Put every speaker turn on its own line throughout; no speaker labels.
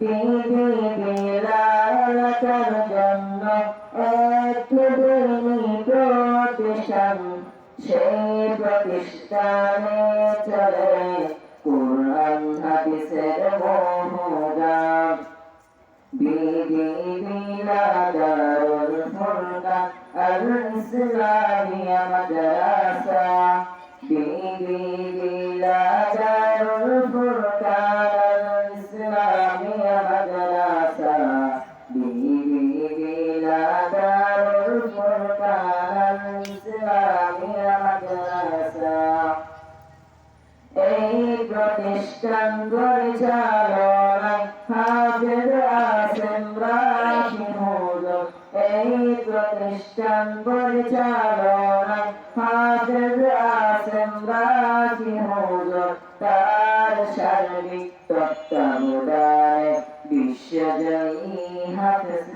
বিধি বিলা এলাকার জন্য একটি দিনী প্রতিষ্ঠান সেই প্রতিষ্ঠানে চলে কোরআন হাদিসের মহগান বিধি বিলাদারুল ফুরকান আল ইসলামিয়া মাদ্রাসা হাফেজ আসেম রাশি হুজুর তার সার্বিক তত্ত্বাবধানে বিশ্বজয়ী হাফেজ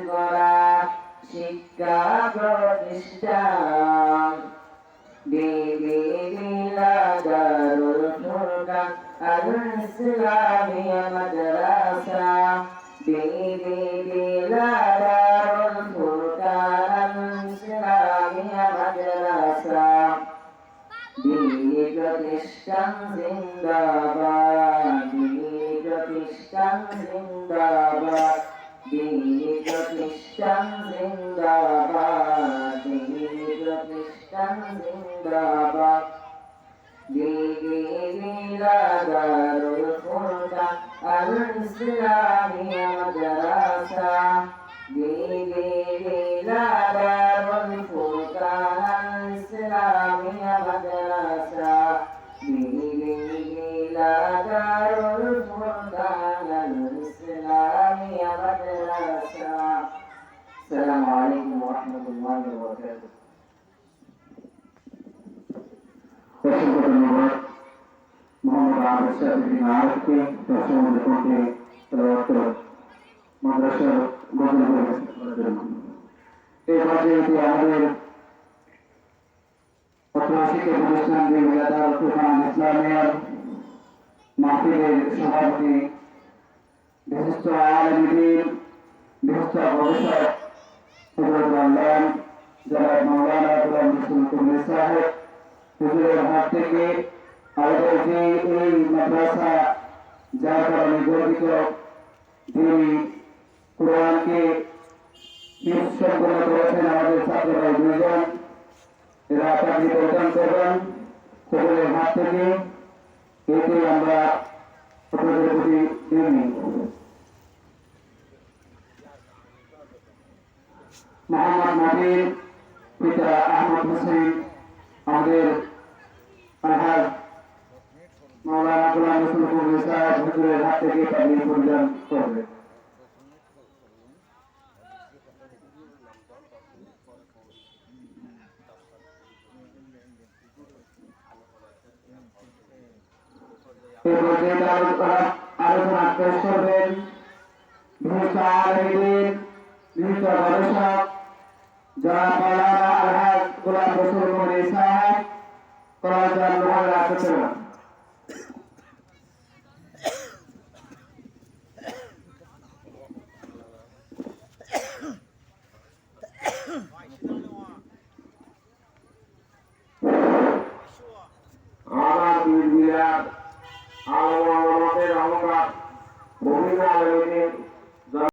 দিনী প্রতিষ্ঠান জিন্দাবাদ দিনী প্রতিষ্ঠান জিন্দাবাদ দিনী প্রতিষ্ঠান জিন্দাবাদ দিনী প্রতিষ্ঠান জিন্দাবাদ দিনী বিলাদারুল ফুরকান
মোহাম্মদ আহমদ শাহিদিন আরফকে তার সম্বন্ধে কণ্ঠে তেলাওয়াত করে মাদ্রাসার গঠন করার জন্য এই পর্যায়ে আমাদের অত্র শিক্ষা প্রতিষ্ঠান বিভাগার তুফান ইসলামিয়ার মাহফিলের সভাপতি বিশিষ্ট আলমীদের বিশিষ্ট গবেষক হজরত আল্লাহ যারা মাওলানা গোলাম রসুল কবির সাহেব হুজুরের হাত থেকে আমাদের যে এই মাদ্রাসা, যার কারণে গর্বিত তিনি কোরআনকে সম্পন্ন করেছেন আমাদের ছাত্ররা দুইজন। এরা চাকরি প্রদান করবেন হুজুরের হাত থেকে। এতে আমরা আপনাদের প্রতি দিইনি মোহাম্মদ নাবির পিতা আহমদ হোসেন আমাদের থেকে তাকে পরিধান করবে এই পর্যায়ে আলোচনা আলোচনা পেশ করবেন বিশিষ্ট আলমীদের বিশিষ্ট গবেষক যারা মাওলানা আলহাজ গোলাম রসুল কবির সাহেব কলাজান মহল্লা চট্টগ্রাম
terminado el evento.